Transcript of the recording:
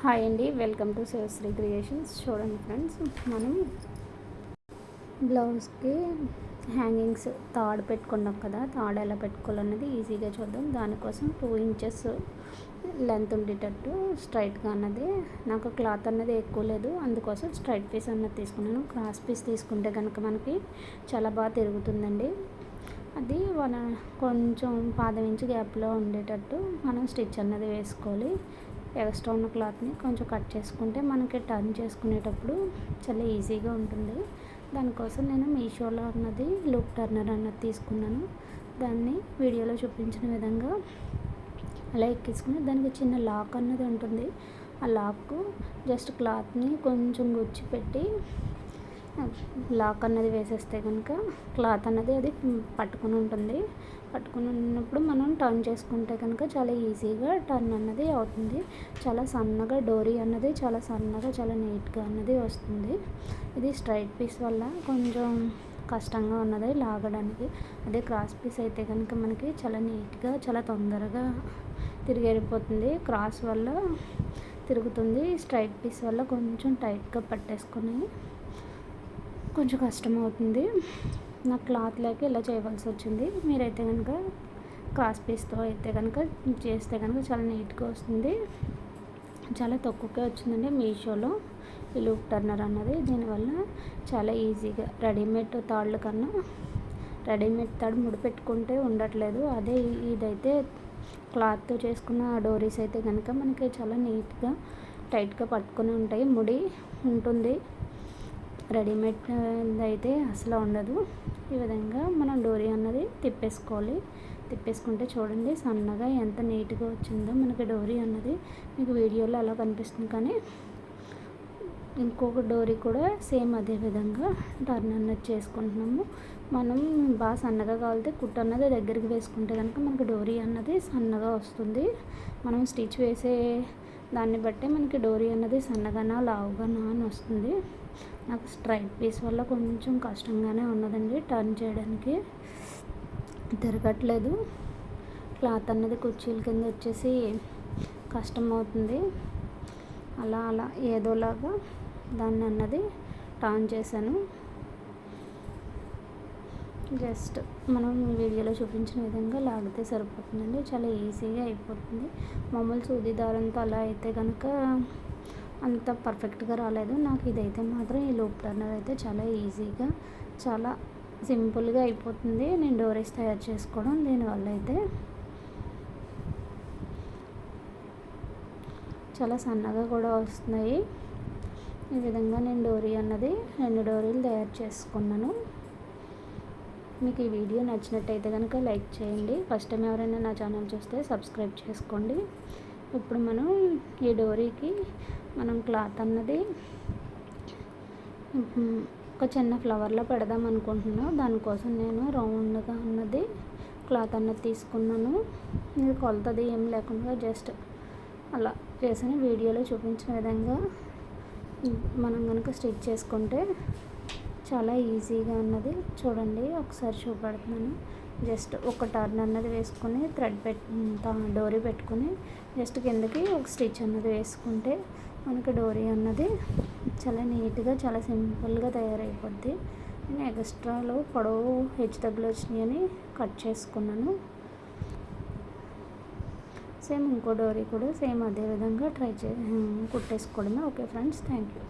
Hi అండి welcome to Sivasri creations. చూడండి friends మనం బ్లౌజ్కి హ్యాంగింగ్స్ తాడు పెట్టుకున్నాం కదా తాడు ఎలా పెట్టుకోవాలన్నది ఈజీగా చూద్దాం. దానికోసం టూ ఇంచెస్ లెంత్ ఉండేటట్టు స్ట్రైట్గా అన్నది. నాకు క్లాత్ అన్నది ఎక్కువ లేదు అందుకోసం స్ట్రైట్ పీస్ అన్నది తీసుకున్నాను. క్రాస్ పీస్ తీసుకుంటే కనుక మనకి చాలా బాగా తిరుగుతుందండి. అది మన కొంచెం పాదం ఇంచు గ్యాప్లో ఉండేటట్టు మనం స్టిచ్ అన్నది వేసుకోవాలి. ఎక్స్ట్రా ఉన్న క్లాత్ని కొంచెం కట్ చేసుకుంటే మనకి టర్న్ చేసుకునేటప్పుడు చాలా ఈజీగా ఉంటుంది. దానికోసం నేను మీషోలో అన్నది లూప్ టర్నర్ అన్నది తీసుకున్నాను. దాన్ని వీడియోలో చూపించిన విధంగా అలా ఎక్కించుకుని దానికి చిన్న లాక్ అన్నది ఉంటుంది. ఆ లాక్ జస్ట్ క్లాత్ని కొంచెం గుచ్చి పెట్టి లాక్ అన్నది వేసేస్తే కనుక క్లాత్ అన్నది అది పట్టుకుని ఉంటుంది. పట్టుకుని ఉన్నప్పుడు మనం టర్న్ చేసుకుంటే కనుక చాలా ఈజీగా టర్న్ అన్నది అవుతుంది. చాలా సన్నగా డోరీ అన్నది చాలా సన్నగా చాలా నీట్గా అన్నది వస్తుంది. ఇది స్ట్రైట్ పీస్ వల్ల కొంచెం కష్టంగా ఉన్నది లాగడానికి. అదే క్రాస్ పీస్ అయితే కనుక మనకి చాలా నీట్గా చాలా తొందరగా తిరిగిపోతుంది క్రాస్ వల్ల తిరుగుతుంది. స్ట్రైట్ పీస్ వల్ల కొంచెం టైట్గా పట్టేసుకుని కొంచెం కష్టం అవుతుంది నాకు క్లాత్ లేక ఇలా చేయవలసి వచ్చింది. మీరైతే కనుక క్రాస్ పీస్తో అయితే కనుక చేస్తే కనుక చాలా నీట్గా వస్తుంది. చాలా తక్కువకే వచ్చిందండి మీషోలో. ఈ లూప్ టర్నర్ అన్నది. దీనివల్ల చాలా ఈజీగా రెడీమేడ్ తాళ్ళు కన్నా రెడీమేడ్ తాడు ముడి పెట్టుకుంటే ఉండట్లేదు. అదే ఇదైతే క్లాత్తో చేసుకున్న డోరీస్ అయితే కనుక మనకి చాలా నీట్గా టైట్గా పట్టుకొని ఉంటాయి. ముడి ఉంటుంది. రెడీమేడ్ అయితే అసలు ఉండదు. ఈ విధంగా మనం డోరీ అన్నది తిప్పేసుకోవాలి. తిప్పేసుకుంటే చూడండి సన్నగా ఎంత నీట్గా వచ్చిందో మనకి డోరీ అన్నది. మీకు వీడియోలో అలా కనిపిస్తుంది కానీ ఇంకొక డోరీ కూడా సేమ్ అదే విధంగా టర్న్ అన్నది చేసుకుంటున్నాము. మనం బాగా సన్నగా కావాలితే కుట్టు అన్నది దగ్గరికి వేసుకుంటే కనుక మనకి డోరీ అన్నది సన్నగా వస్తుంది. మనం స్టిచ్ వేసే దాన్ని బట్టి మనకి డోరీ అన్నది సన్నగానా లావుగానా అని వస్తుంది. నాకు స్ట్రైట్ పీస్ వల్ల కొంచెం కష్టంగానే ఉన్నదండి టర్న్ చేయడానికి. తిరగట్లేదు. క్లాత్ అన్నది కుర్చీల కింద వచ్చేసి కష్టం అవుతుంది అలా అలా ఏదోలాగా దాన్ని అన్నది టర్న్ చేశాను. జస్ట్ మనం వీడియోలో చూపించిన విధంగా లాగితే సరిపోతుందండి. చాలా ఈజీగా అయిపోతుంది. మామూలు సూది దారంతో అలా అయితే కనుక అంత పర్ఫెక్ట్గా రాలేదు. నాకు ఇదైతే మాత్రం ఈ లూప్ టర్నర్ అయితే చాలా ఈజీగా చాలా సింపుల్గా అయిపోతుంది. నేను డోరీస్ తయారు చేసుకోవడం దీనివల్ల అయితే చాలా సన్నగా కూడా వస్తున్నాయి. ఈ విధంగా నేను డోరీ అన్నది రెండు డోరీలు తయారు చేసుకున్నాను. మీకు ఈ వీడియో నచ్చినట్టయితే కనుక లైక్ చేయండి. ఫస్ట్ టైం ఎవరైనా నా ఛానల్ చూస్తే సబ్స్క్రైబ్ చేసుకోండి. ఇప్పుడు మనం ఈ డోరీకి మనం క్లాత్ అన్నది ఒక చిన్న ఫ్లవర్లో పెడదాం అనుకుంటున్నాను. దానికోసం నేను రౌండ్గా అన్నది క్లాత్ అన్నది తీసుకున్నాను. ఇది కొలతది ఏం లేకుండా జస్ట్ అలా చేసిన వీడియోలో చూపించిన విధంగా మనం కనుక స్టిచ్ చేసుకుంటే చాలా ఈజీగా అన్నది చూడండి ఒకసారి చూపెడుతున్నాను. జస్ట్ ఒక టర్న్ అన్నది వేసుకొని థ్రెడ్ పెట్ డోరీ పెట్టుకొని జస్ట్ కిందకి ఒక స్టిచ్ అన్నది వేసుకుంటే మనకి డోరీ అన్నది చాలా నీట్గా చాలా సింపుల్గా తయారైపోద్ది. నేను ఎక్స్ట్రాలో పొడవు హెచ్చుతగ్గులు వచ్చినాయని కట్ చేసుకున్నాను. సేమ్ ఇంకో డోరీ కూడా సేమ్ అదే విధంగా ట్రై చే కుట్టేసుకోవడమే. Okay friends thank you.